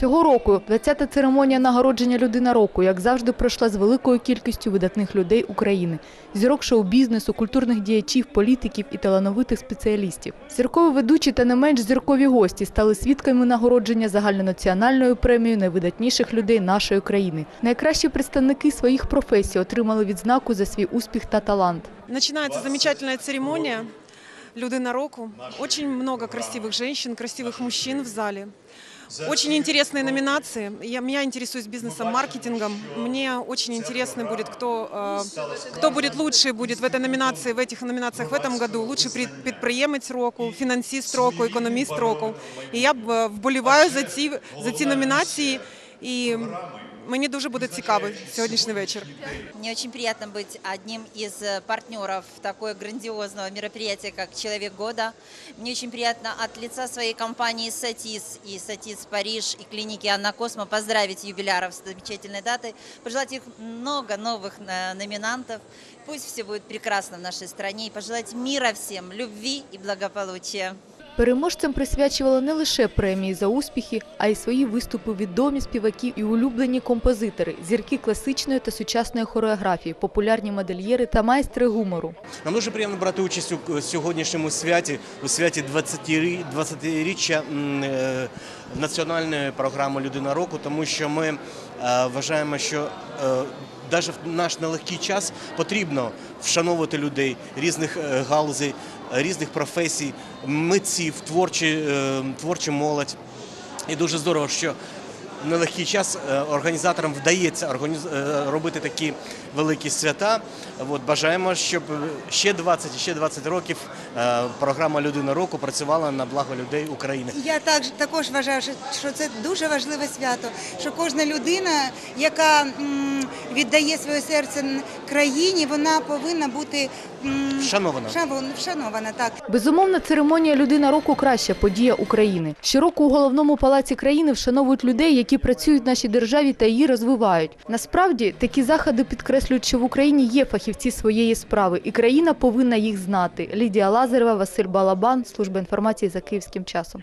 Цього року 20-та церемонія нагородження людина року, як завжди, пройшла з великою кількістю видатних людей України, зірок шоу-бізнесу, культурних діячів, політиків і талановитих спеціалістів. Зіркові ведучі та не менш зіркові гості стали свідками нагородження загальнонаціональною премією найвидатніших людей нашої країни. Найкращі представники своїх професій отримали відзнаку за свій успіх та талант. Начинается замечательная церемония Людина Року. Очень много красивых женщин, красивых мужчин в зале. Очень интересные номинации. Я, меня интересуюсь бизнесом, маркетингом. Мне очень интересно будет, кто, э, кто будет лучший будет в этой номинации, в этих номинациях в этом году. Лучший пред- підприємець року, фінансист року, економіст року. І я б, е, вболіваю за ці, за ці номінації. І мені дуже буде цікавий сьогоднішній вечір. Мне очень приятно быть одним из э, партнеров такого грандиозного мероприятия, как «Человек года». Мне очень приятно от лица своей компании «Сатис» и «Сатис Париж» и клиники «Анна Космо» поздравить юбиляров с замечательной датой, пожелать их много новых э, номинантов. Пусть все будет прекрасно в нашей стране и пожелать мира всем, любви и благополучия. Переможцям присвячували не лише премії за успіхи, а й свої виступи відомі співаки і улюблені композитори, зірки класичної та сучасної хореографії, популярні модельєри та майстри гумору. Нам дуже приємно брати участь у сьогоднішньому святі, у святі 20-рі- 20-річчя е, національної програми Людина року, тому що ми е, вважаємо, що навіть в наш нелегкий час потрібно вшановувати людей різних е, галузей, е, різних професій, митців, творчі, творчі творчу молодь. І дуже здорово, що нелегкий час е, організаторам вдається організ- е, робити такі великі свята. От, бажаємо, щоб ще 20, ще 20 років е, програма Людина року працювала на благо людей України. Я так, також вважаю, що- це дуже важливе свято, що кожна людина, яка віддає своє серце країні, вона повинна бути Вшанована. вшанована, вшанована так. Безумовно, церемонія Людина року краща подія України. Щороку у головному палаці країни вшановують людей, які працюють в нашій державі та її розвивають. Насправді такі заходи підкреслюють, що в Україні є фахівці своєї справи, і країна повинна їх знати. Лідія Лазарева, Василь Балабан, служба інформації за київським часом.